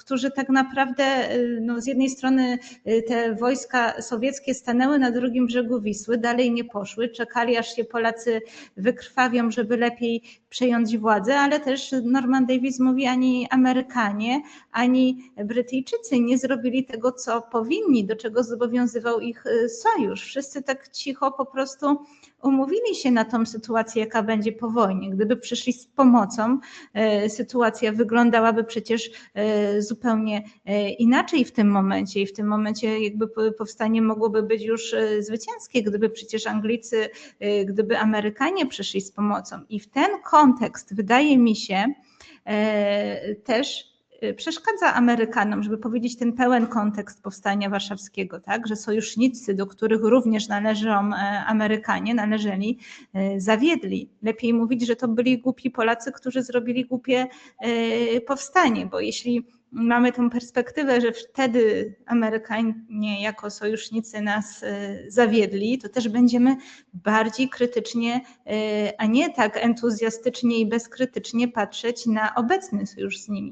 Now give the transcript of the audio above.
którzy tak naprawdę no, z jednej strony te wojska sowieckie stanęły na drugim brzegu Wisły, dalej nie poszły, czekali aż się Polacy wykrwawią, żeby lepiej przejąć władzę, ale też Norman Davis mówi, ani Amerykanie, ani Brytyjczycy nie zrobili tego, co powinni, do czego zobowiązywał ich sojusz. Wszyscy tak cicho po prostu umówili się na tą sytuację, jaka będzie po wojnie. Gdyby przyszli z pomocą, sytuacja wyglądałaby przecież zupełnie inaczej w tym momencie i w tym momencie jakby powstanie mogłoby być już zwycięskie, gdyby przecież Anglicy, gdyby Amerykanie przyszli z pomocą. I w ten kontekst wydaje mi się też przeszkadza Amerykanom, żeby powiedzieć ten pełen kontekst powstania warszawskiego, tak, że sojusznicy, do których również należą Amerykanie, należeli, zawiedli. Lepiej mówić, że to byli głupi Polacy, którzy zrobili głupie powstanie, bo jeśli mamy tą perspektywę, że wtedy Amerykanie jako sojusznicy nas zawiedli, to też będziemy bardziej krytycznie, a nie tak entuzjastycznie i bezkrytycznie patrzeć na obecny sojusz z nimi.